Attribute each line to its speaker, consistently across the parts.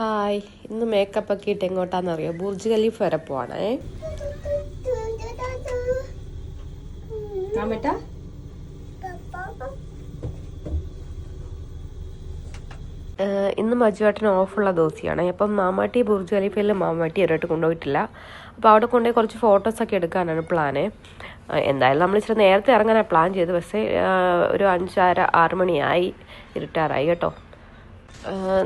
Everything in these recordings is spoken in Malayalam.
Speaker 1: ഹായ് ഇന്ന് മേക്കപ്പ് ഒക്കെ ഇട്ട് എങ്ങോട്ടാന്നറിയോ? ബുർജ് ഖലീഫ് വരെ പോവാണേ. ഇന്ന് മജുവേട്ടന് ഓഫുള്ള ദിവസമാണ്. അപ്പം മാമാട്ടി ബുർജ് ഖലീഫയിൽ മാമാട്ടി ഒരായിട്ട് കൊണ്ടുപോയിട്ടില്ല. അപ്പോൾ അവിടെ കൊണ്ടുപോയി കുറച്ച് ഫോട്ടോസൊക്കെ എടുക്കാനാണ് പ്ലാന് എന്തായാലും നമ്മൾ ഇച്ചിരി നേരത്തെ ഇറങ്ങാനാണ് പ്ലാൻ ചെയ്ത് പക്ഷേ ഒരു അഞ്ചര ആറ് മണിയായി. ഇരുട്ടാറായി കേട്ടോ.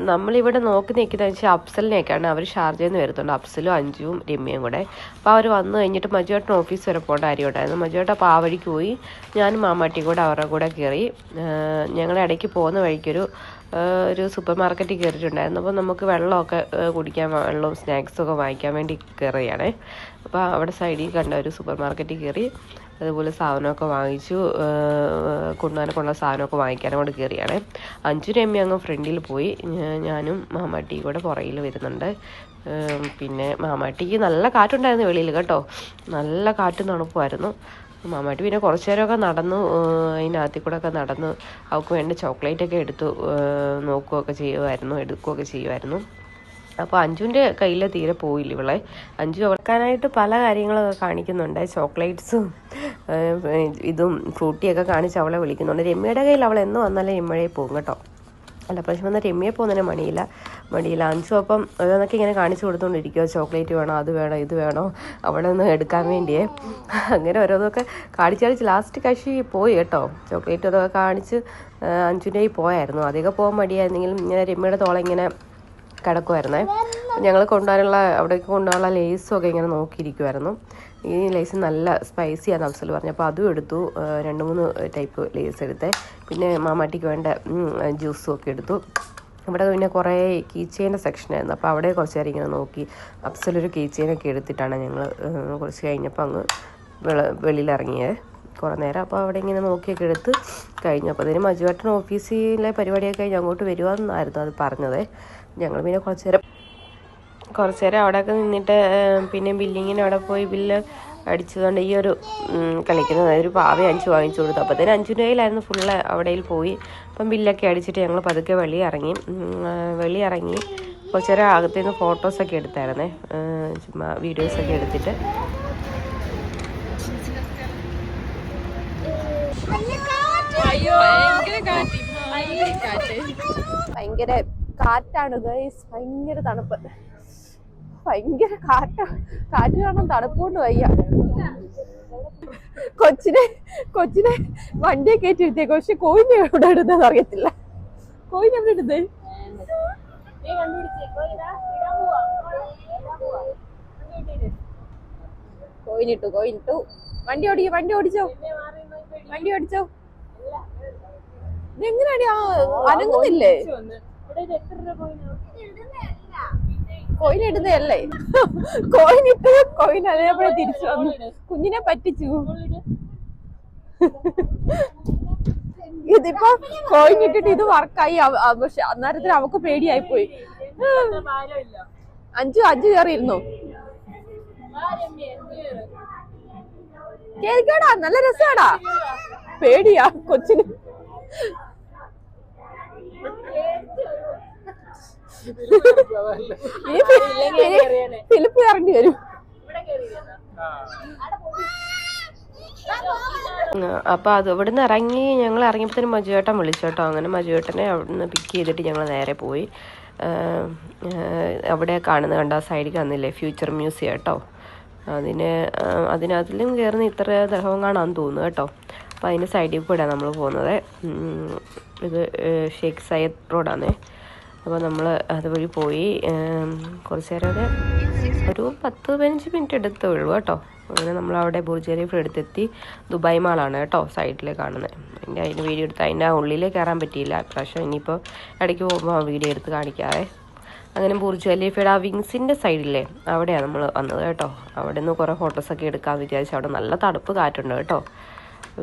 Speaker 1: നമ്മളിവിടെ നോക്കി നിൽക്കുന്നത് വെച്ചാൽ അഫ്സലിനെയൊക്കെയാണ്. അവർ ഷാർജയിൽ നിന്ന് വരുന്നുണ്ട്. അഫ്സലും അഞ്ചുവും രമ്യയും കൂടെ. അപ്പോൾ അവർ വന്നു കഴിഞ്ഞിട്ട് മജുവേട്ടൻ ഓഫീസ് വരെ പോകേണ്ട കാര്യം ഉണ്ടായിരുന്നു. മജുവേട്ടൻ അപ്പോൾ ആ വഴിക്ക് പോയി. ഞാനും മാമാട്ടിയും കൂടെ അവരുടെ കൂടെ കയറി. ഞങ്ങൾ ഇടയ്ക്ക് പോകുന്ന വഴിക്കൊരു ഒരു സൂപ്പർ മാർക്കറ്റിൽ കയറിയിട്ടുണ്ടായിരുന്നു. അപ്പോൾ നമുക്ക് വെള്ളമൊക്കെ കുടിക്കാൻ വെള്ളവും സ്നാക്സും ഒക്കെ വാങ്ങിക്കാൻ വേണ്ടി കയറിയാണേ. അപ്പോൾ അവിടെ സൈഡിൽ കണ്ട ഒരു സൂപ്പർ മാർക്കറ്റിൽ കയറി. അതുപോലെ സാധനമൊക്കെ വാങ്ങിച്ചു കൊണ്ടുപോകാനൊക്കെ കൊണ്ടുപോകാനൊക്കെയുള്ള സാധനമൊക്കെ വാങ്ങിക്കാനും കൂടെ കയറിയാണേ. അഞ്ചു രമ്യ അങ്ങ് ഫ്രണ്ടിൽ പോയി. ഞാനും മാമാട്ടി കൂടെ പുറയിൽ വരുന്നുണ്ട്. പിന്നെ മാമാട്ടിക്ക് നല്ല കാറ്റുണ്ടായിരുന്നു വെളിയിൽ കേട്ടോ. നല്ല കാറ്റും തണുപ്പുമായിരുന്നു. മാമാട്ടി പിന്നെ കുറച്ച് നേരമൊക്കെ നടന്നു അതിനകത്തിൽ കൂടെ ഒക്കെ നടന്നു അവൾക്ക് വേണ്ട ചോക്ലേറ്റൊക്കെ എടുത്തു നോക്കുകയൊക്കെ ചെയ്യുമായിരുന്നു എടുക്കുകയൊക്കെ ചെയ്യുമായിരുന്നു. അപ്പോൾ അഞ്ജുവിന്റെ കയ്യിൽ തീരെ പോയില്ല ഇവളെ. അഞ്ജു അവർക്കാനായിട്ട് പല കാര്യങ്ങളൊക്കെ കാണിക്കുന്നുണ്ട്. ചോക്ലേറ്റ്സും ഇതും ഫ്രൂട്ടിയൊക്കെ കാണിച്ച് അവളെ വിളിക്കുന്നുണ്ട്. രമ്യയുടെ കയ്യിൽ അവൾ എന്ന് വന്നാലേ രമ്യയെ പോകും കേട്ടോ. അല്ല പ്രശ്നം വന്നാൽ രമ്യയെ പോകുന്നതിന് മണിയില്ല മടിയില്ല. അഞ്ചു അപ്പം ഓരോന്നൊക്കെ ഇങ്ങനെ കാണിച്ചു കൊടുത്തുകൊണ്ടിരിക്കുക ചോക്ലേറ്റ് വേണോ അത് വേണോ ഇത് വേണോ അവിടെ നിന്ന് എടുക്കാൻ വേണ്ടിയേ. അങ്ങനെ ഓരോന്നൊക്കെ കാണിച്ച് കാണിച്ച് ലാസ്റ്റ് കക്ഷി പോയി കേട്ടോ. ചോക്ലേറ്റ് അതൊക്കെ കാണിച്ച് കയ്യിൽ പോയായിരുന്നു. അധികം പോകാൻ മടിയായിരുന്നെങ്കിലും ഇങ്ങനെ രമ്യയുടെ തോളം ഇങ്ങനെ കിടക്കുമായിരുന്നേ ഞങ്ങൾ കൊണ്ടുപോകാനുള്ള അവിടേക്ക് കൊണ്ടുപോകാനുള്ള ലേസും ഒക്കെ ഇങ്ങനെ നോക്കിയിരിക്കുമായിരുന്നു ഈ ലേസ് നല്ല സ്പൈസി ആണ് അഫ്സൽ പറഞ്ഞു. അപ്പോൾ അതും എടുത്തു. രണ്ട് മൂന്ന് ടൈപ്പ് ലേസ് എടുത്തേ. പിന്നെ മാമാട്ടിക്ക് വേണ്ട ജ്യൂസും ഒക്കെ എടുത്തു. ഇവിടെ പിന്നെ കുറേ കീ ചെയിന്റെ സെക്ഷനായിരുന്നു. അപ്പോൾ അവിടെ കുറച്ച് നേരം ഇങ്ങനെ നോക്കി. അഫ്സലൊരു ഒരു കീ ചെയിനൊക്കെ എടുത്തിട്ടാണ് ഞങ്ങൾ കുറച്ച് കഴിഞ്ഞപ്പോൾ അങ്ങ് വെള വെളിയിലിറങ്ങിയത് കുറേ നേരം. അപ്പോൾ അവിടെ ഇങ്ങനെ നോക്കിയൊക്കെ എടുത്ത് കഴിഞ്ഞു. അപ്പോൾ അതിന് മജുവേട്ടൻ ഓഫീസിലെ പരിപാടിയൊക്കെ കഴിഞ്ഞ് അങ്ങോട്ട് വരുവാന്നായിരുന്നു അത് പറഞ്ഞത്. ഞങ്ങൾ പിന്നെ കുറച്ച് നേരം കുറച്ച് നേരം അവിടെയൊക്കെ നിന്നിട്ട് ഏഹ്, പിന്നെ ബില്ലിങ്ങിന് അവിടെ പോയി ബില്ല് അടിച്ചതുകൊണ്ട് ഈ ഒരു കളിക്കുന്നത് ഒരു പാവ അഞ്ച് വാങ്ങിച്ചു കൊടുത്തു. അപ്പോൾ തന്നെ അഞ്ചു രൂപയിലായിരുന്നു ഫുള്ള് അവിടെയിൽ പോയി. അപ്പം ബില്ലൊക്കെ അടിച്ചിട്ട് ഞങ്ങൾ പതുക്കെ വെളി ഇറങ്ങി. വെളി ഇറങ്ങി കുറച്ച് നേരം അകത്തുനിന്ന് ഫോട്ടോസൊക്കെ എടുത്തായിരുന്നേ. ചുമ്മാ വീഡിയോസൊക്കെ എടുത്തിട്ട് ഭയങ്കര കാറ്റാണ് ഗൈസ് ഭയങ്കര തണുപ്പ്. ഭയങ്കര കാറ്റാ. കാറ്റ് കാരണം തണുപ്പുകൊണ്ട് വയ്യ. കൊച്ചിനെ കൊച്ചിനെ വണ്ടിയെ കയറ്റി എടുത്തേക്ക് പക്ഷെ കോയിനെ എവിടെ ഇടുന്നത് അറിയത്തില്ല. കോയിനെ എവിടെ ഇടുന്നേ? കോയിനിട്ടു കോയിനിട്ടു. വണ്ടി ഓടിക്കോ വണ്ടി ഓടിച്ചോ. വണ്ടി ഓടിച്ചോ. ഇതെങ്ങനെയാടി? ആ അനങ്ങുന്നില്ലേ? കോയിൻ ഇടുന്നതല്ലേ? കോയിൻ ഇട്ട് കോയിൻ അതേപോലെ തിരിച്ചു വന്നു. കുഞ്ഞിനെ പറ്റിച്ചു. ഇതിപ്പോ കോയിൻ ഇട്ടിട്ട് ഇത് വർക്കായി പക്ഷെ അന്നേരത്തിന് അവക്ക് പേടിയായി പോയി അഞ്ചു അഞ്ചു കയറിയിരുന്നു? കേൾക്കാടാ നല്ല രസാടാ. പേടിയാ കൊച്ചിന്. ഈ ഫിലിപ്പ് ഇറങ്ങി വരും. അപ്പൊ അത് ഇവിടുന്ന് ഇറങ്ങി ഞങ്ങൾ ഇറങ്ങിയപ്പോഴത്തേനും മജുവേട്ടൻ വിളിച്ചു കേട്ടോ. അങ്ങനെ മജുവേട്ടനെ അവിടുന്ന് പിക്ക് ചെയ്തിട്ട് ഞങ്ങൾ നേരെ പോയി. അവിടെ കാണുന്ന കണ്ട സൈഡിൽ കാണുന്നില്ലേ ഫ്യൂച്ചർ മ്യൂസിയം കേട്ടോ. അതിന് അതിനകത്തിലും കയറുന്ന ഇത്ര ദഹവും കാണാൻ തോന്നുന്നു കേട്ടോ. അപ്പോൾ അതിന്റെ സൈഡിൽ കൂടെയാണ് നമ്മൾ പോകുന്നത്. ഇത് ഷേഖ് സയ്യദ് റോഡാണ്. അപ്പോൾ നമ്മൾ അതുവഴി പോയി കുറച്ച് നേരമൊക്കെ ഒരു പത്ത് പതിനഞ്ച് മിനിറ്റ് എടുത്തേ ഉള്ളൂ കേട്ടോ. അങ്ങനെ നമ്മൾ അവിടെ ബുർജ് എടുത്തെത്തി ദുബായ് മാളാണ് കേട്ടോ സൈഡിൽ കാണുന്നത് അതിന്റെ അതിന് വീഡിയോ എടുത്ത് അതിന്റെ ഉള്ളിൽ കയറാൻ പറ്റിയില്ല. പ്രാവശ്യം ഇനിയിപ്പോൾ ഇടയ്ക്ക് പോകുമ്പോൾ വീഡിയോ എടുത്ത് കാണിക്കാവേ. അങ്ങനെ ബുർജ് ഖലീഫയുടെ ആ വിങ്സിന്റെ സൈഡില്ലേ? അവിടെയാണ് നമ്മൾ വന്നത് കേട്ടോ. അവിടെ നിന്ന് കുറേ ഫോട്ടോസൊക്കെ എടുക്കാൻ വിചാരിച്ചു അവിടെ നല്ല തണുപ്പ് കാറ്റുണ്ട് കേട്ടോ.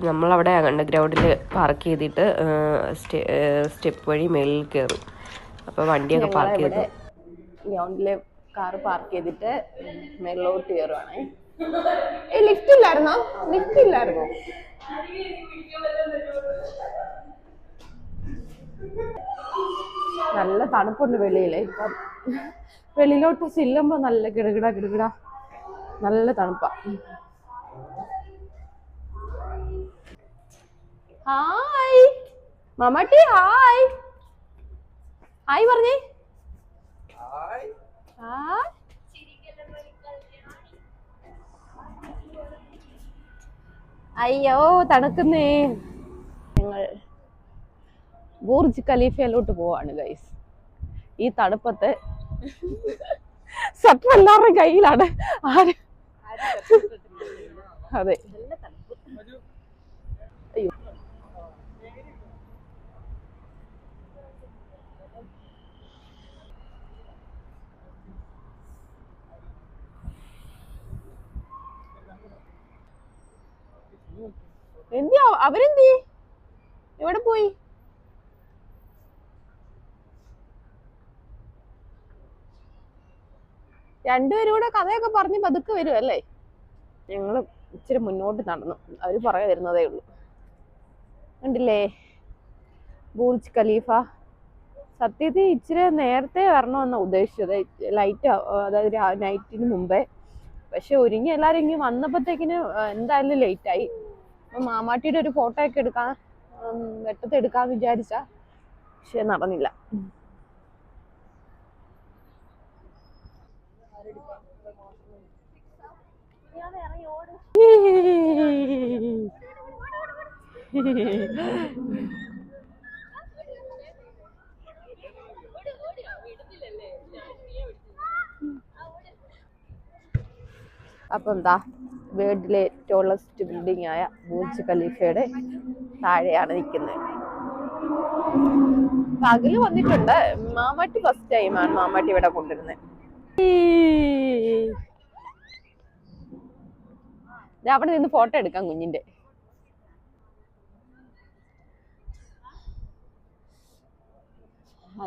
Speaker 1: നമ്മളവിടെ അണ്ടർഗ്രൗണ്ടിൽ പാർക്ക് ചെയ്തിട്ട് സ്റ്റെപ്പ് വഴി മേളിൽ കയറും അപ്പോൾ വണ്ടിയൊക്കെ പാർക്ക് ചെയ്ത്. ഗ്രൗണ്ടിൽ കാർ പാർക്ക് ചെയ്തിട്ട് മേളിലോട്ട് കയറുവാണേ ഏ ലിഫ്റ്റ് ഇല്ലായിരുന്നോ? ലിഫ്റ്റ് ഇല്ലായിരുന്നോ?
Speaker 2: നല്ല തണുപ്പുണ്ട് വെളിയിൽ. ഇപ്പം വെളിയിലോട്ട് ചെല്ലുമ്പോ നല്ല കിടകിട കിടകിട നല്ല തണുപ്പാ. ഹായ്. മമ്മട്ടി ഹായ്. ഹായ് പറഞ്ഞേ. ഹായ്. അയ്യോ തണുക്കുന്നേ. ഞങ്ങൾ ബൂർജ് ഖലീഫയിലോട്ട് പോവാണ് ഗൈസ് ഈ തണുപ്പത്ത് സ്വട്ടർ എല്ലാവരുടെയും കയ്യിലാണ്. ആര്? അതെ. അയ്യോ എന്തിയാ? അവരെന്തി? എവിടെ പോയി? രണ്ടുപേരും കൂടെ കഥയൊക്കെ പറഞ്ഞ് പതുക്കെ വരും അല്ലേ? ഞങ്ങൾ ഇച്ചിരി മുന്നോട്ട് നടന്നു. അവർ പുറകെ വരുന്നതേ ഉള്ളൂ. കണ്ടില്ലേ? Burj Khalifa. സത്യത്തിൽ ഇച്ചിരി നേരത്തെ വരണമെന്ന ഉദ്ദേശിച്ചത്. ലൈറ്റ് അതായത് നൈറ്റിന് മുമ്പേ. പക്ഷെ ഒരുങ്ങി എല്ലാവരും ഇങ്ങനെ വന്നപ്പോഴത്തേക്കിന് എന്തായാലും ലേറ്റായി. അപ്പം മാമാട്ടിയുടെ ഒരു ഫോട്ടോ ഒക്കെ എടുക്കാൻ വെട്ടത്തെടുക്കാന്ന് വിചാരിച്ച. പക്ഷെ നടന്നില്ല. അപ്പം എന്താ വേൾഡിലെ ടോളസ്റ്റ് ബിൽഡിംഗ് ആയ ബൂർജ് ഖലീഫയുടെ താഴെയാണ് നിൽക്കുന്നത്. പകൽ വന്നിട്ടുണ്ട്. മാമാട്ടി ഫസ്റ്റ് ടൈമാണ് മാമാട്ടി ഇവിടെ കൊണ്ടുവരുന്നത് ഞാൻ അവിടെ നിന്ന് ഫോട്ടോ എടുക്കാം കുഞ്ഞിന്റെ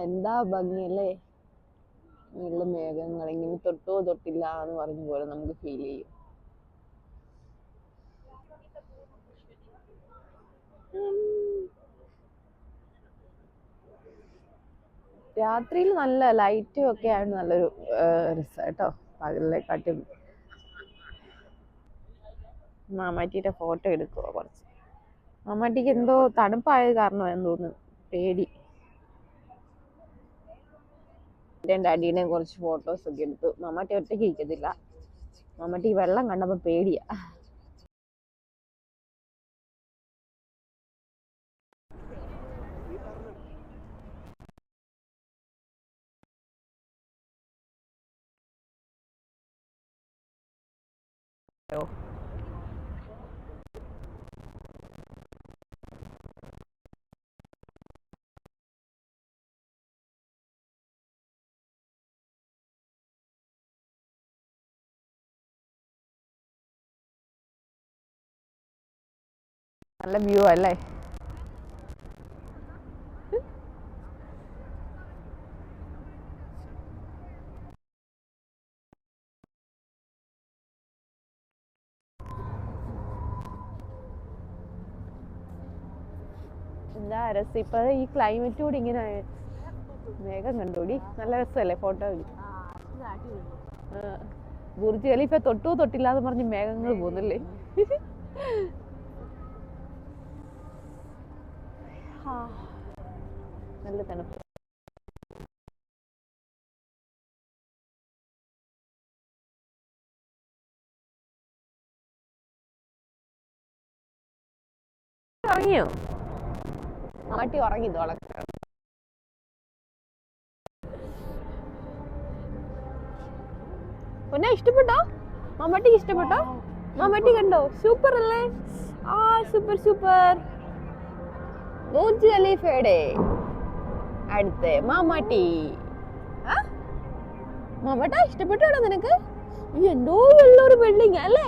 Speaker 2: എന്താ ഭംഗിയല്ലേ ഉള്ള മേഘങ്ങൾ ഇങ്ങനെ തൊട്ടോ തൊട്ടില്ല എന്ന് പറഞ്ഞ പോലെ നമുക്ക് ഫീൽ ചെയ്യും. രാത്രിയിൽ നല്ല ലൈറ്റും ഒക്കെ ആണ് നല്ലൊരു രസം കേട്ടോ. പകലിനെക്കാട്ടും മാമാറ്റിയുടെ ഫോട്ടോ എടുക്കുക കുറച്ച്. മാമാറ്റിക്ക് എന്തോ തണുപ്പായത് കാരണമായെന്ന് തോന്നുന്നു. പേടി. എന്റെ ഡാഡീനെ കുറച്ച് ഫോട്ടോസ് ഒക്കെ എടുത്തു. മാമാറ്റി ഒറ്റയ്ക്ക് ഇരിക്കത്തില്ല. മാമാറ്റി വെള്ളം കണ്ടപ്പോൾ പേടിയാ. നല്ല വ്യൂ അല്ലേ? എന്താ രസം? ഇപ്പൊ ഈ ക്ലൈമറ്റ് കൂടി ഇങ്ങനെ മേഘം കണ്ടുകൂടി നല്ല രസമല്ലേ ഫോട്ടോ ബുർജ് ഖലീഫ തൊട്ടു തൊട്ടില്ലാന്ന് പറഞ്ഞ് മേഘങ്ങൾ പോകുന്നല്ലേ ആ, നല്ല തണുപ്പ്. ഉറങ്ങിയോ? മാട്ടി ഉറങ്ങി തോളൊക്കെ പൊന്നെ ഇഷ്ടപ്പെട്ടോ? മമ്മട്ടിക്ക് ഇഷ്ടപ്പെട്ടോ? മമ്മട്ടി കണ്ടോ? സൂപ്പർ അല്ലേ ആ സൂപ്പർ സൂപ്പർ. ബൂർജ് ഖലീഫയുടെ അടുത്ത് മമ്മട്ടി മമ്മട്ട ഇഷ്ടപ്പെട്ടാണോ ഇഷ്ടപ്പെട്ടോ നിനക്ക്? ഈ എന്തോ വലിയൊരു ബിൽഡിംഗ് അല്ലേ?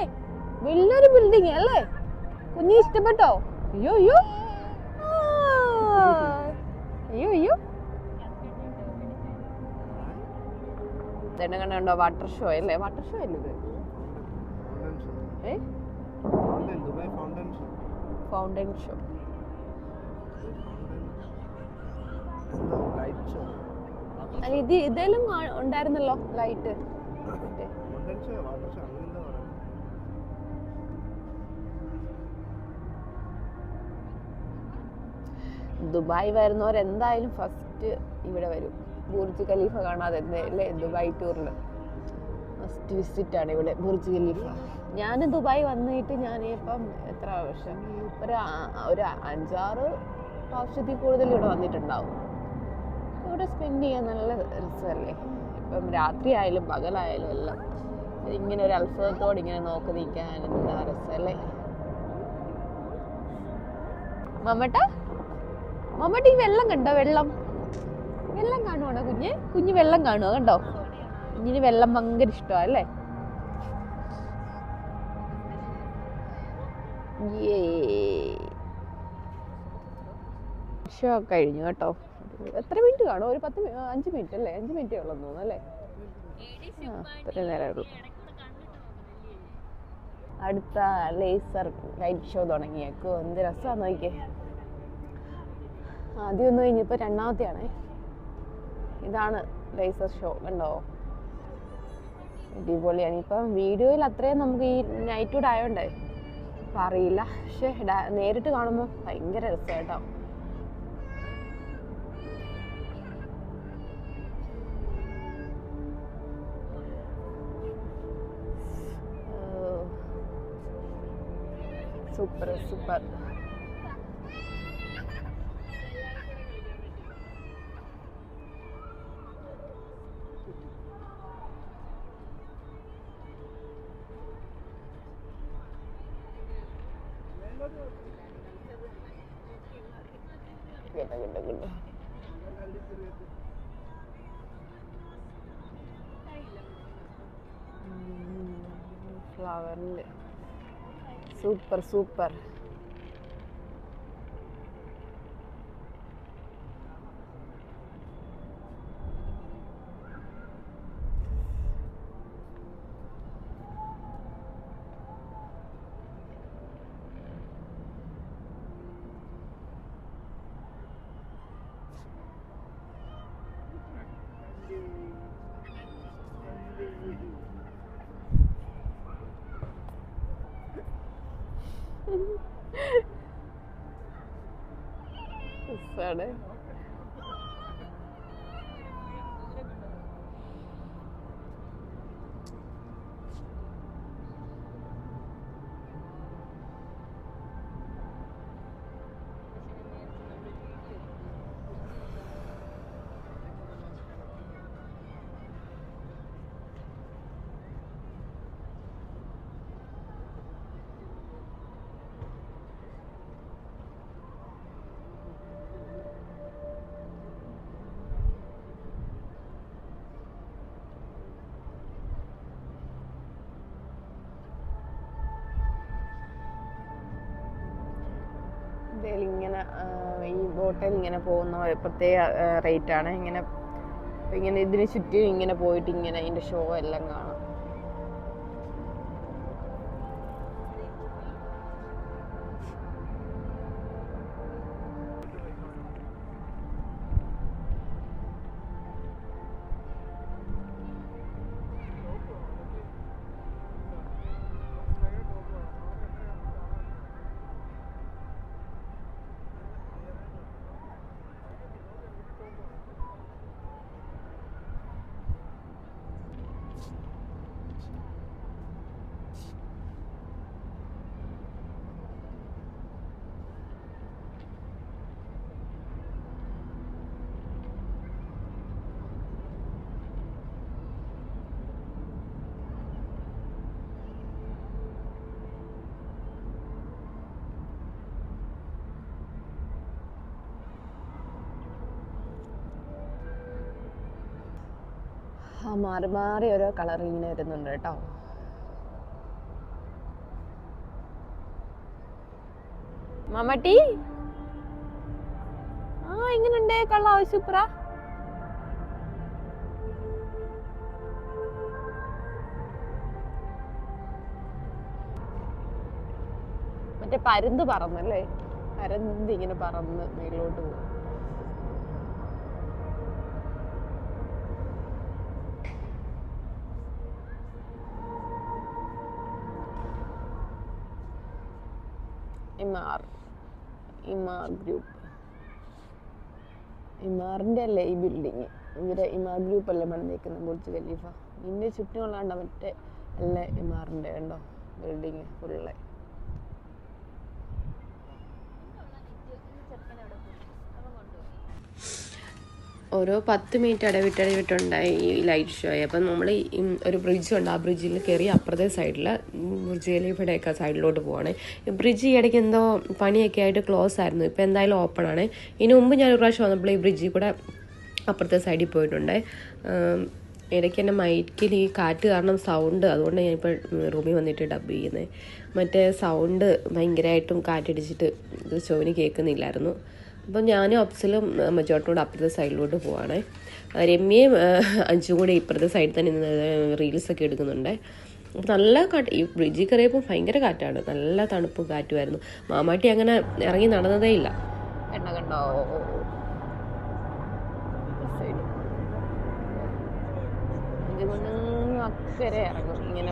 Speaker 2: വലിയൊരു ബിൽഡിംഗ് അല്ലേ? കുഞ്ഞി ഇഷ്ടപ്പെട്ടോ? അയ്യോ അയ്യോ. അയ്യോ അയ്യോ. ഇതെന്നെ കണ്ടോ വാട്ടർ ഷോ അല്ലേ? വാട്ടർ ഷോ അല്ലേ ഇത്? ഫൗണ്ടൻ ഷോ അല്ല ഇത് ഇതിലും ഉണ്ടായിരുന്നല്ലോ ലൈറ്റ് ദുബായ് വരുന്നവർ എന്തായാലും ഫസ്റ്റ് ഇവിടെ വരും. ബുർജ് ഖലീഫ കാണാതെ അല്ലേ ദുബായ് ടൂറിൽ ഫസ്റ്റ് വിസിറ്റ് ആണ് ഇവിടെ ബുർജ് ഖലീഫ. ഞാൻ ദുബായ് വന്നിട്ട് ഞാൻ ഇപ്പം എത്ര വർഷം? ഒരു ഒരു അഞ്ചാറ് വർഷത്തിൽ കൂടുതൽ ഇവിടെ വന്നിട്ടുണ്ടാവും. ഇവിടെ സ്പെൻഡ് ചെയ്യാൻ നല്ല രസമല്ലേ? ഇപ്പം രാത്രി ആയാലും പകലായാലും എല്ലാം ഇങ്ങനെ ഒരു അത്ഭുതത്തോടെ ഇങ്ങനെ നോക്കി നിൽക്കാൻ എന്താ രസമല്ലേ? മമ്മട്ട? മമ്മട്ട ഈ വെള്ളം കണ്ടോ? വെള്ളം. വെള്ളം കാണുവാണോ കുഞ്ഞ്? കുഞ്ഞ് വെള്ളം കാണുമോ കണ്ടോ? കുഞ്ഞിന് വെള്ളം ഭയങ്കര ഇഷ്ടമാണ് അല്ലേ? ഷോ കഴിഞ്ഞു കേട്ടോ. എത്ര മിനിറ്റ് കാണും? ഒരു പത്ത് അഞ്ച് മിനിറ്റ് അല്ലേ? അഞ്ച് മിനിറ്റേ ഉള്ളൂ തോന്നുന്നു അല്ലേ? ആ അത്ര നേരമേ ഉള്ളൂ അടുത്ത ലേസർ ലൈറ്റ് ഷോ തുടങ്ങിയേക്കോ. എന്ത് രസമാണ് നോക്കിയേ. ആദ്യം ഒന്ന് കഴിഞ്ഞപ്പോൾ രണ്ടാമത്തെയാണേ. ഇതാണ് ലേസർ ഷോ കണ്ടോ? അടിപൊളിയാണ്. ഇപ്പം വീഡിയോയിൽ അത്രയും നമുക്ക് ഈ നൈറ്റ് അപ്പം അറിയില്ല. പക്ഷെ നേരിട്ട് കാണുമ്പോൾ ഭയങ്കര രസം കേട്ടോ. സൂപ്പർ സൂപ്പർ കിട്ടും കിട്ടും കിട്ടും ഫ്ലവറിന്റെ സൂപ്പർ സൂപ്പർ Monday? ഇതിൽ ഇങ്ങനെ ഈ ബോട്ടിൽ ഇങ്ങനെ പോകുന്ന പ്രത്യേക റേറ്റ് ആണ്. ഇങ്ങനെ ഇങ്ങനെ ഇതിന് ചുറ്റും ഇങ്ങനെ പോയിട്ട് ഇങ്ങനെ അതിന്റെ ഷോ എല്ലാം കാണാം. മാറി മാറി ഓരോ കളർ ഇങ്ങനെ വരുന്നുണ്ട് കേട്ടോ. മമ്മട്ടി ആ എങ്ങനുണ്ട് കള്ള ആവശ്യപ്ര മറ്റേ പരുന്ത് പറന്നല്ലേ പരുന്ത് ഇങ്ങനെ പറന്ന് മേലോട്ട് പോകും. ഇമാർ ഇമാർ ഗ്രൂപ്പ്. ഇമാറിന്റെ അല്ലേ ഈ ബിൽഡിങ് ഇവരെ ഇമാർ ഗ്രൂപ്പ് അല്ലേ പണിതേക്കുന്നത്? Burj Khalifa. ഇതിന്റെ ചുറ്റുമുള്ളതാണ്ട മറ്റേ അല്ലേ ഇമാറിന്റെ ഉണ്ടോ? ബിൽഡിങ് ഫുള്ള്
Speaker 1: ഓരോ പത്ത് മിനിറ്റ് ഇടവിട്ട് ഇടവിട്ടുണ്ടായി ഈ ലൈറ്റ് ഷോ അപ്പം നമ്മൾ ഒരു ബ്രിഡ്ജ് ഉണ്ട്. ആ ബ്രിഡ്ജിൽ കയറി അപ്പുറത്തെ സൈഡിൽ ബുർജ് ഖലീഫയുടെയൊക്കെ സൈഡിലോട്ട് പോവാണ്. ബ്രിഡ്ജ് ഈ ഇടയ്ക്ക് എന്തോ പണിയൊക്കെ ആയിട്ട് ക്ലോസ് ആയിരുന്നു. ഇപ്പം എന്തായാലും ഓപ്പൺ ആണ്. ഇതിന് മുമ്പ് ഞാൻ ഒരു പ്രാവശ്യം വന്നപ്പോൾ ഈ ബ്രിഡ്ജിൽ കൂടെ അപ്പുറത്തെ സൈഡിൽ പോയിട്ടുണ്ട്. ഇടയ്ക്ക് എന്റെ മൈക്കിൽ ഈ കാറ്റ് കാരണം സൗണ്ട് അതുകൊണ്ട് ഞാനിപ്പോൾ റൂമിൽ വന്നിട്ട് ഡബ് ചെയ്യുന്നത് മറ്റേ സൗണ്ട് ഭയങ്കരമായിട്ടും കാറ്റടിച്ചിട്ട് ഇത് ചോവിന് കേൾക്കുന്നില്ലായിരുന്നു. അപ്പം ഞാനും അപ്സലും മജോട്ടനോട് അപ്പുറത്തെ സൈഡിലോട്ട് പോവാണേ. രമ്യയും അഞ്ചും കൂടെ ഇപ്പുറത്തെ സൈഡിൽ തന്നെ നിന്ന് റീൽസൊക്കെ എടുക്കുന്നുണ്ട്. അപ്പം നല്ല കാറ്റ് ഈ ബ്രിഡ്ജിൽ കയറിയപ്പോൾ ഭയങ്കര കാറ്റാണ്. നല്ല തണുപ്പും കാറ്റുമായിരുന്നു മാമാട്ടി അങ്ങനെ ഇറങ്ങി നടന്നതേ ഇല്ല.
Speaker 2: എണ്ണ കണ്ടോ അക്കരെ ഇറങ്ങും. ഇങ്ങനെ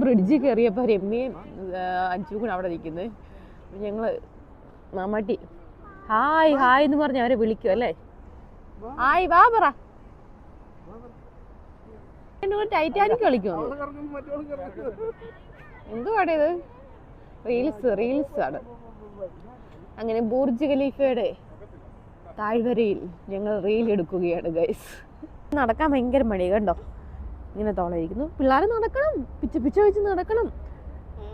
Speaker 2: ബ്രിഡ്ജിൽ കയറിയപ്പോൾ രമ്യയും അഞ്ചും കൂടെ അവിടെ നിൽക്കുന്നത് ഞങ്ങൾ മാമാട്ടി ഹായ് ഹായ് എന്ന് പറഞ്ഞ് അവരെ വിളിക്കും അല്ലേ? ഹായ് വാ പറ. ടൈറ്റാനിക് കളിക്കുമോ എന്തുവാടേ ഇത്? റീൽസ് റീൽസ് ആണ്. അങ്ങനെ ബൂർജ് ഖലീഫയുടെ താഴ്വരയിൽ ഞങ്ങൾ റീൽ എടുക്കുകയാണ് ഗൈസ് നടക്കാൻ ഭയങ്കര മടി കണ്ടോ? ഇങ്ങനെ തോളയിരിക്കുന്നു. പിള്ളേർ നടക്കണം പിച്ച പിച്ച വെച്ച് നടക്കണം.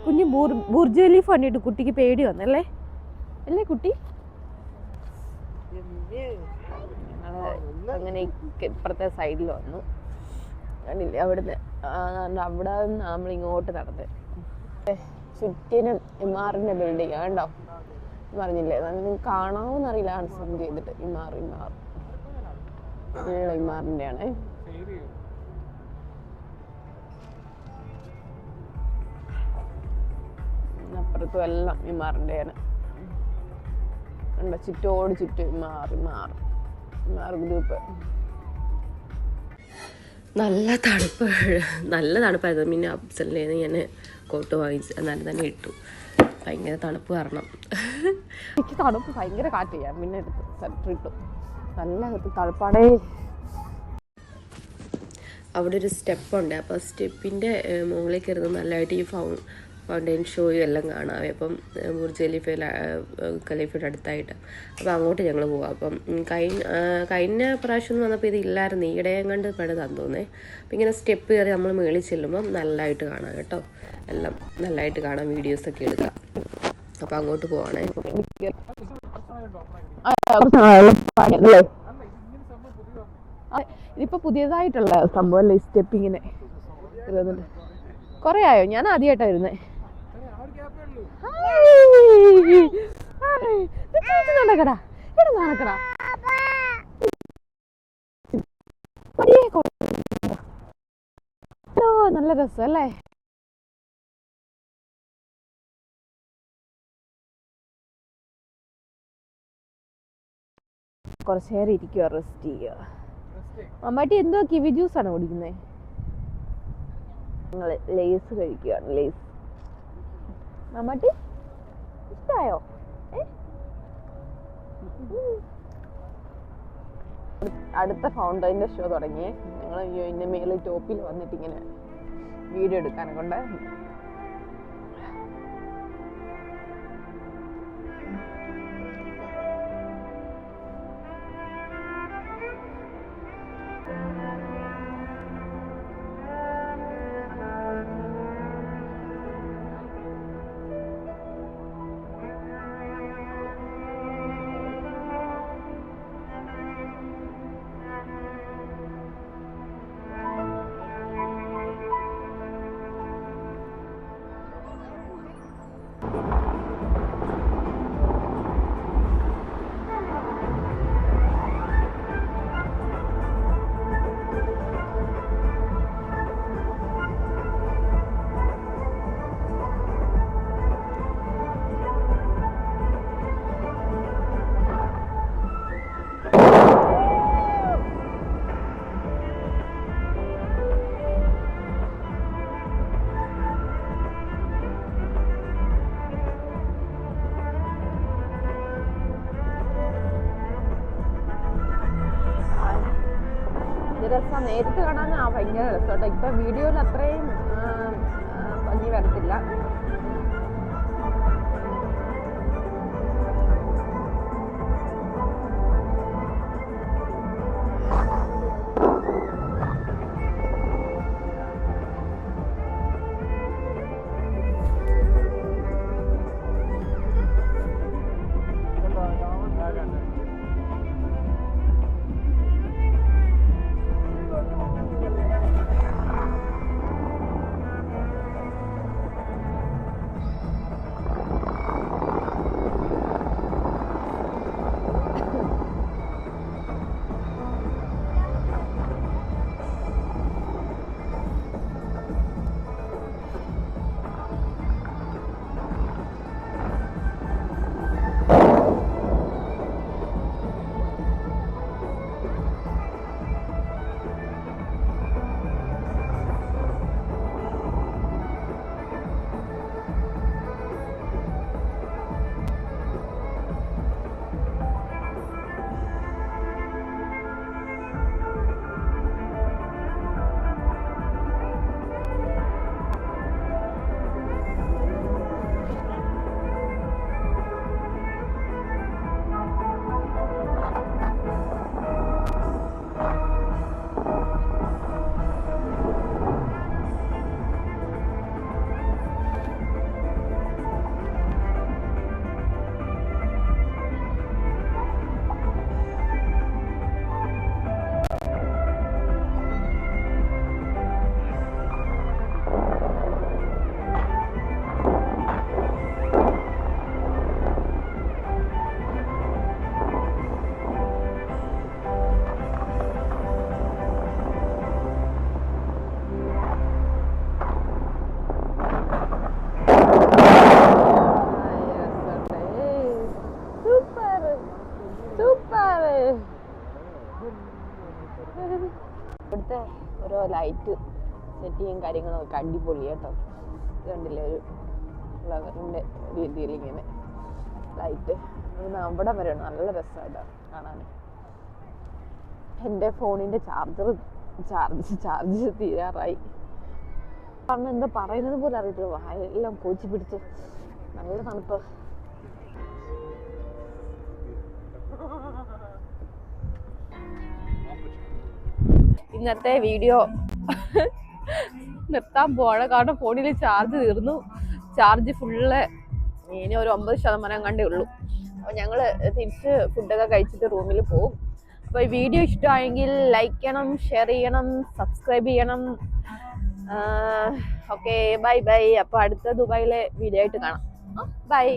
Speaker 2: കുഞ്ഞ് ബൂർ ബൂർജ് ഖലീഫ് കണ്ടിട്ട് കുട്ടിക്ക് പേടി വന്നല്ലേ? അല്ലേ കുട്ടി? അങ്ങനെ ഇപ്പുറത്തെ സൈഡിൽ വന്നു. കണ്ടില്ലേ? അവിടുന്ന് അവിടെ നിന്ന് നമ്മൾ ഇങ്ങോട്ട് നടന്നത് ചുറ്റിനും ഇമാറിന്റെ ബിൽഡിംഗ് കണ്ടോ? പറഞ്ഞില്ലേ? നിങ്ങൾക്ക് കാണാമെന്നറിയില്ല സൂം ചെയ്തിട്ട് ഇമാർ ഇമാർ. ഇമാറിന്റെ ആണ് അപ്പുറത്തും എല്ലാം ഇമാറിന്റെയാണ്. കണ്ടോ? ചുറ്റോട് ചുറ്റും മാറി മാറി. മാറി ഗ്രൂപ്പ്.
Speaker 1: നല്ല തണുപ്പ്. നല്ല തണുപ്പായിരുന്നു. പിന്നെ അപ്സലിന് ഞാൻ കോട്ട് വാങ്ങിച്ച് എന്നാലും തന്നെ ഇട്ടു. ഭയങ്കര തണുപ്പ് കാരണം.
Speaker 2: എനിക്ക് തണുപ്പ് ഭയങ്കര കാറ്റ് ചെയ്യാം. പിന്നെ എടുത്ത് സെറ്റർ ഇട്ടു. നല്ല തണുപ്പാണേ.
Speaker 1: അവിടെ ഒരു സ്റ്റെപ്പുണ്ട് അപ്പോൾ സ്റ്റെപ്പിന്റെ മുകളിൽ കയറുന്നത് നല്ലതായിട്ട് ഈ ഫൗ ഫൗണ്ടൈൻ ഷോയും എല്ലാം കാണാവേ അപ്പം ബുർജ് ഖലീഫയിൽ ഖലീഫയുടെ അടുത്തായിട്ട്. അപ്പോൾ അങ്ങോട്ട് ഞങ്ങൾ പോവാം. അപ്പം കഴിഞ്ഞ കഴിഞ്ഞ പ്രാവശ്യം എന്ന് വന്നപ്പോൾ ഇത് ഇല്ലായിരുന്നു. ഈയിടെയും കണ്ട് പെടുതാന്ന് തോന്നേ അപ്പം ഇങ്ങനെ സ്റ്റെപ്പ് കയറി നമ്മൾ മേളിൽ ചെല്ലുമ്പം നല്ലതായിട്ട് കാണാം കേട്ടോ. എല്ലാം നല്ലതായിട്ട് കാണാം. വീഡിയോസൊക്കെ എടുക്കാം. അപ്പം അങ്ങോട്ട് പോവാണേ.
Speaker 2: ഇതിപ്പോ പുതിയതായിട്ടുള്ള സംഭവം അല്ലേ? സ്റ്റെപ്പ് ഇങ്ങനെ. ഇരുന്നിട്ട് കൊറേ ആയോ? ഞാൻ ആദ്യമായിട്ടാ വരുന്നേ. നടക്കടാ ഇവിടെ നടക്കടാ നല്ല രസം അല്ലേ കുറച്ച് നേരം ഇരിക്കുക റെസ്റ്റ് ചെയ്യുക അമ്മാട്ടി എന്തോ കിവി ജ്യൂസ് ആണ് കുടിക്കുന്നത് ഞങ്ങൾ ലേസ് കഴിക്കുകയാണ് ലേസ് അമ്മാട്ടി ഇഷ്ടായോ. അടുത്ത ഫൗണ്ടൈന്റെ ഷോ തുടങ്ങിയേ ഞങ്ങൾ ഇതിന്റെ മേളിൽ ടോപ്പിൽ വന്നിട്ട് ഇങ്ങനെ വീഡിയോ എടുക്കാനെ കൊണ്ട് നേരിട്ട് കാണാൻ ഭയങ്കര രസമാട്ടോ. ഇപ്പൊ വീഡിയോയിൽ അത്രയും ലൈറ്റ് സെറ്റിങ്ങും കാര്യങ്ങളും ഒക്കെ അടിപൊളി കേട്ടോ. കണ്ടില്ലേ ഒരു ഫ്ലവറിന്റെ രീതിയിൽ ഇങ്ങനെ ലൈറ്റ് അവിടെ വരെ നല്ല രസമായിട്ടോ കാണാൻ എന്റെ ഫോണിന്റെ ചാർജർ ചാർജ് ചാർജ് തീരാറായി. പറഞ്ഞ എന്താ പറയുന്നത് പോലെ അറിയത്തില്ല. വായെല്ലാം കോച്ചി പിടിച്ച് നല്ല തണുപ്പ്. ഇന്നത്തെ വീഡിയോ നിർത്താൻ പോവാണ്. കാരണം ഫോണിൽ ചാർജ് തീർന്നു. ചാർജ് ഫുള്ള് ഇനി ഒരു ഒമ്പത് ശതമാനം കണ്ടേ ഉള്ളൂ. അപ്പോൾ ഞങ്ങൾ തിരിച്ച് ഫുഡൊക്കെ കഴിച്ചിട്ട് റൂമിൽ പോകും അപ്പോൾ ഈ വീഡിയോ ഇഷ്ടമായെങ്കിൽ ലൈക്ക് ചെയ്യണം ഷെയർ ചെയ്യണം സബ്സ്ക്രൈബ് ചെയ്യണം. ഓക്കെ ബൈ ബൈ അപ്പോൾ അടുത്ത ദുബായിലെ വീഡിയോ ആയിട്ട് കാണാം. ബൈ